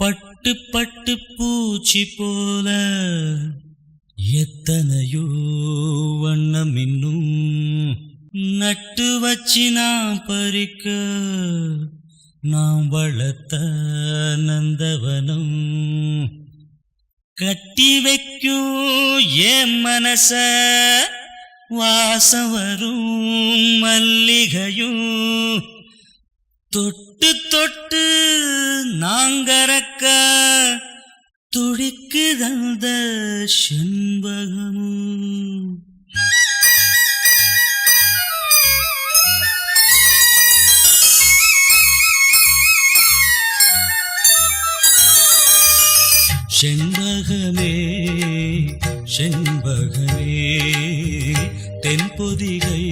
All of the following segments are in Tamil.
பட்டு பட்டு பூச்சி போல எத்தனையோ வண்ணம் இன்னும் நட்டு வச்சு நான் பறிக்க நாம் வளர்த்த நந்தவனம். கட்டி வைக்கும் என் மனச வாசம் வரும் மல்லிகையும் தொட்டு தொட்டு நாங்கறக்க துடிக்குதந்த செண்பகமும். செண்பகமே செண்பகமே தென்பொதிகை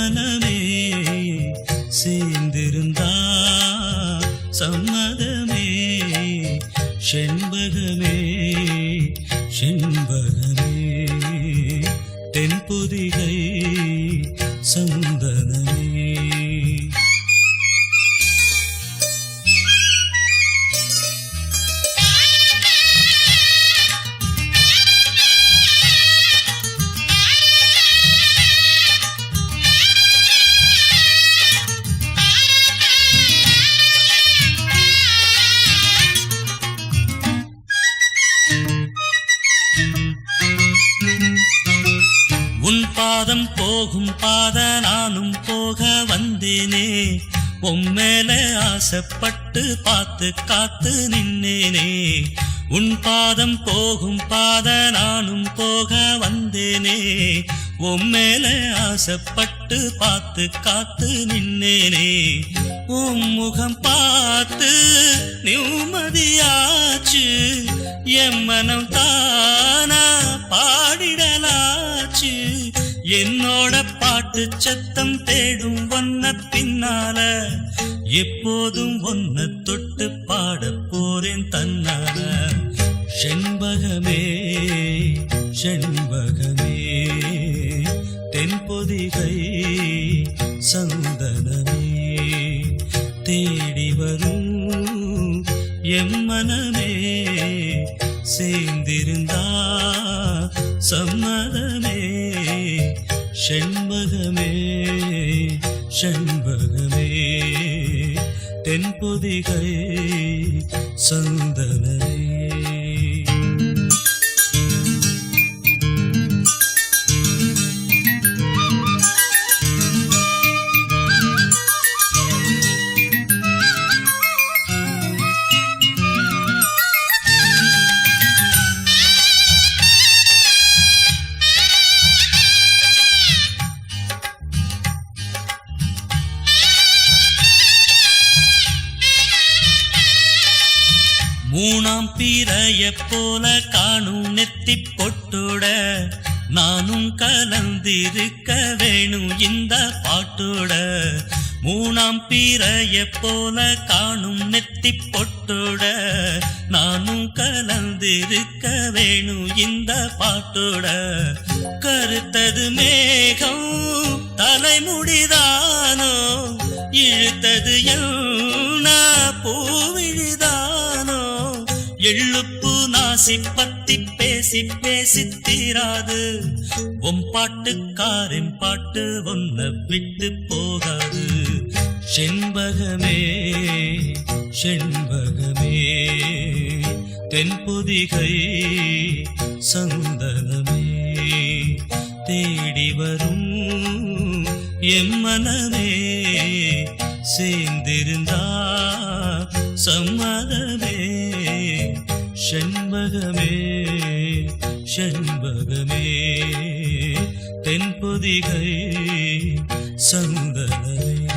மனமே சேர்ந்திருந்தா சம்மதமே செண்பகமே செண்பகமே. தென்பொதிகை சம்ம பாதம் போகும் பாத நானும் போக வந்தேனே. உம்மேல ஆசைப்பட்டு பார்த்து காத்து நின்னேனே. உன் பாதம் போகும் பாத நானும் போக வந்தேனே. உம்மேல ஆசைப்பட்டு பார்த்து காத்து நின்னேனே. உன் முகம் பார்த்து நிம்மதியாச்சு. என் மனம் தானா என்னோட பாட்டு சத்தம் தேடும் ஒன்ன பின்னால எப்போதும் ஒன்ன தொட்டு பாட போறேன் தன்னால. செண்பகமே செண்பகமே தென்பொதிகை சந்தனமே. தேடி வரும் எம்மனமே சேர்ந்திருந்தா சம்மதமே செண்பகமே செண்பகமே தென்பொதிகை சந்தன மூணாம் பிறைய போல காணும் நெத்தி பொட்டோட நானும் கலந்திருக்க வேணும் இந்த பாட்டோட. மூணாம் பிறைய போல காணும் நெத்தி பொட்டோட நானும் கலந்திருக்க வேணும் இந்த பாட்டோட. கருத்தது மேகம் எழுப்பு நாசி பத்தி பேசி பேசி தீராது. உன் பாட்டுக்காரின் பாட்டு ஒன்ன விட்டு போகாது. செண்பகமே செண்பகமே தென்பொதிகை சந்தனமே. தேடி வரும் எம் மனமே சேர்ந்திருந்தா செண்பகமே செண்பகமே. தென்பொதிகை சந்தனமே